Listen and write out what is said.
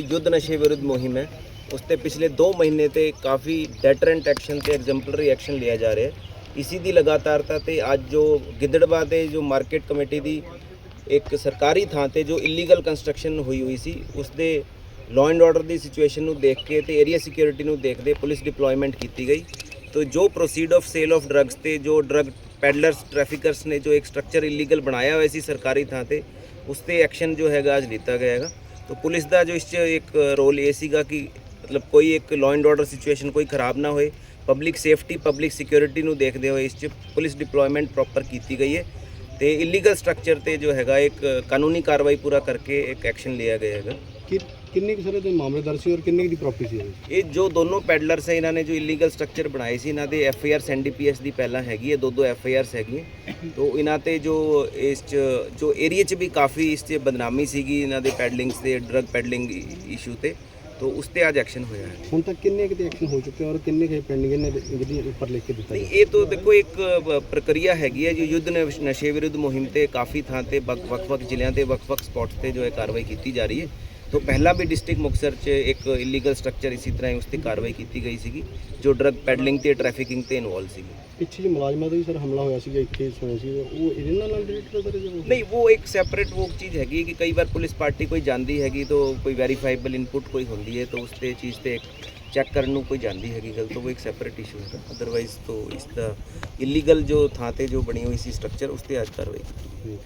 ਯੁੱਧ ਨਸ਼ੇ ਵਿਰੁੱਧ ਮੁਹਿੰਮ ਹੈ ਉਸ ਤੇ ਪਿਛਲੇ 2 ਮਹੀਨੇ ਤੇ ਕਾਫੀ ਡੈਟਰੈਂਟ ਐਕਸ਼ਨ ਤੇ ਐਗਜ਼ੈਂਪਲਰੀ ਐਕਸ਼ਨ ਲਿਆ ਜਾ ਰਿਹਾ ਹੈ ਇਸੀ ਦੀ ਲਗਾਤਾਰਤਾ ਤੇ ਅੱਜ ਜੋ ਗਿੱਦੜਬਾ ਦੇ ਜੋ ਮਾਰਕੀਟ ਕਮੇਟੀ ਦੀ ਇੱਕ ਸਰਕਾਰੀ ਥਾਂ ਤੇ ਜੋ ਇਲੀਗਲ ਕੰਸਟਰਕਸ਼ਨ ਹੋਈ ਹੋਈ ਸੀ ਉਸ ਦੇ ਲਾਅ ਐਂਡ ਆਰਡਰ ਦੀ ਸਿਚੁਏਸ਼ਨ ਨੂੰ ਦੇਖ ਕੇ ਤੇ ਏਰੀਆ ਸਿਕਿਉਰਿਟੀ ਨੂੰ ਦੇਖਦੇ ਪੁਲਿਸ ਡਿਪਲੋਇਮੈਂਟ ਕੀਤੀ ਗਈ ਤੋ ਜੋ proceed of sale of drugs ਤੇ ਜੋ ਡਰੱਗ ਪੈਡਲਰਸ ਟ੍ਰੈਫਿਕਰਸ ਨੇ ਜੋ ਇੱਕ ਸਟਰਕਚਰ ਇਲੀਗਲ ਬਣਾਇਆ ਹੋਇਆ ਸੀ ਸਰਕਾਰੀ ਥਾਂ ਤੇ ਉਸ ਤੇ ਐਕਸ਼ਨ ਜੋ ਹੈਗਾ ਅੱਜ ਲਿੱਤਾ ਗਿਆ ਹੈਗਾ ਤੋ ਪੁਲਿਸ ਦਾ ਜੋ ਇਸ 'ਚ ਇੱਕ ਰੋਲ ਇਹ ਸੀਗਾ ਕਿ ਮਤਲਬ ਕੋਈ ਇੱਕ ਲਾਅ ਐਂਡ ਆਰਡਰ ਸਿਚੁਏਸ਼ਨ ਕੋਈ ਖਰਾਬ ਨਾ ਹੋਏ ਪਬਲਿਕ ਸੇਫਟੀ ਪਬਲਿਕ ਸਿਕਿਉਰਿਟੀ ਨੂੰ ਦੇਖਦੇ ਹੋਏ ਇਸ 'ਚ ਪੁਲਿਸ ਡਿਪਲੋਇਮੈਂਟ ਪ੍ਰੋਪਰ ਕੀਤੀ ਗਈ ਹੈ ਤੇ ਇਲੀਗਲ ਸਟਰਕਚਰ ਤੇ ਜੋ ਹੈਗਾ ਇੱਕ ਕਾਨੂੰਨੀ ਕਾਰਵਾਈ ਪੂਰਾ ਕਰਕੇ ਇੱਕ ਐਕਸ਼ਨ ਲਿਆ ਗਿਆ ਹੈਗਾ। ਕਿੰਨੇ ਕੁ ਸਾਰੇ ਦੇ ਮਾਮਲੇ ਦਰਜ ਸੀ ਔਰ ਕਿੰਨੇ ਦੀ ਪ੍ਰਾਪਰਟੀ ਸੀ ਇਹਦੇ? ਇਹ ਜੋ ਦੋਨੋਂ ਪੈਡਲਰਸ ਹੈ ਇਹਨਾਂ ਨੇ ਜੋ ਇਲੀਗਲ ਸਟਰਕਚਰ ਬਣਾਏ ਸੀ ਇਹਨਾਂ ਦੇ ਐਫ ਆਈ ਆਰ ਐਨਡੀਪੀਐਸ ਦੀ ਪਹਿਲਾਂ ਹੈਗੀ ਹੈ ਦੋ ਦੋ ਐਫ ਆਈ ਆਰਸ ਹੈਗੀਆਂ। ਤੋਂ ਇਹਨਾਂ ਤੇ ਜੋ ਇਸ ਚ ਜੋ ਏਰੀਆ ਚ ਵੀ ਕਾਫੀ ਇਸ 'ਚ ਬਦਨਾਮੀ ਸੀਗੀ ਇਹਨਾਂ ਦੇ ਪੈਡਲਿੰਗਸ ਤੇ ਡਰਗ ਪੈਡਲਿੰਗ ਇਸ਼ੂ ਤੇ। ਤੋਂ ਉਸ ਤੇ ਅੱਜ ਐਕਸ਼ਨ ਹੋਇਆ ਹੈ। ਹੁਣ ਤੱਕ ਕਿੰਨੇ ਕੁ ਦੇ ਐਕਸ਼ਨ ਹੋ ਚੁੱਕੇ ਔਰ ਕਿੰਨੇ ਕੁ ਪੈਂਡਿੰਗ ਨੇ ਜਿਹੜੀ ਉੱਪਰ ਲਿਖ ਕੇ ਦਿੱਤਾ ਨਹੀਂ ਗਿਆ ਇਹ ਤਾਂ ਦੇਖੋ ਇੱਕ ਅ, ਪ੍ਰਕਿਰਿਆ ਹੈਗੀ ਹੈ ਜੋ ਯੁੱਧ ਨਸ਼- ਨਸ਼ੇ ਵਿਰੁੱਧ ਮੁਹਿੰਮ ਤੇ ਕਾਫੀ ਥਾਂ ਤੇ ਵੱਖ- ਵੱਖ-ਵੱਖ ਜ਼ਿਲ੍ਹਿਆਂ ਤੇ ਵੱਖ-ਵੱਖ ਸਪੌਟਸ ਤੇ ਜੋ ਹੈ ਕਾਰਵਾਈ ਕੀਤੀ ਜਾ ਰਹੀ ਹੈ। ਤੋਂ ਪਹਿਲਾਂ ਵੀ ਡਿਸਟ੍ਰਿਕਟ ਮੁਕਤਸਰ 'ਚ ਇੱਕ ਇਲੀਗਲ ਸਟਰਕਚਰ ਇਸੇ ਤਰ੍ਹਾਂ ਹੀ ਉਸ ਤੇ ਕਾਰਵਾਈ ਕੀਤੀ ਗਈ ਸੀਗੀ ਜੋ ਡਰਗ ਪੈਡਲਿੰਗ ਤੇ ਟ੍ਰੈਫਿਕਿੰਗ ਤੇ ਇਨਵੋਲਵ ਸੀਗੀ। ਪਿੱਛੇ ਜੇ ਮੁਲਾਜ਼ਮਾਂ ਦਾ ਵੀ ਸਰ ਹਮਲਾ ਹੋਇਆ ਸੀਗਾ ਇੱਥੇ ਸੁਣਿਆ ਸੀ ਉਹ ਇਹਦੇ ਨਾਲ ਰਿਲੇਟਡ ਸਰ ਨਹੀਂ ਉਹ ਇੱਕ ਸੈਪਰੇਟ ਉਹ ਚੀਜ਼ ਹੈਗੀ ਹੈ ਕਿ ਕਈ ਵਾਰ ਪੁਲਿਸ ਪਾਰਟੀ ਕੋਈ ਜਾਂਦੀ ਹੈਗੀ ਤਾਂ ਕੋਈ ਵੈਰੀਫਾਈਬਲ ਇਨਪੁਟ ਕੋਈ ਹੁੰਦੀ ਹੈ ਤਾਂ ਉਸ ਤੇ ਚੀਜ਼ ਤੇ ਚੈੱਕ ਕਰਨ ਨੂੰ ਕੋਈ ਜਾਂਦੀ ਹੈਗੀ ਗੱਲ ਤਾਂ ਉਹ ਇੱਕ ਸੈਪਰੇਟ ਇਸ਼ੂ ਹੈਗਾ। ਅਦਰਵਾਈਜ਼ ਤਾਂ ਇਸ ਦਾ ਇਲੀਗਲ ਜੋ ਥਾਂ ਤੇ ਜੋ ਬਣੀ ਹੋਈ ਸੀ ਸਟਰਕਚਰ ਉਸ ਤੇ ਅੱਜ ਕਾਰਵਾਈ ਕੀਤੀ ਹੈ।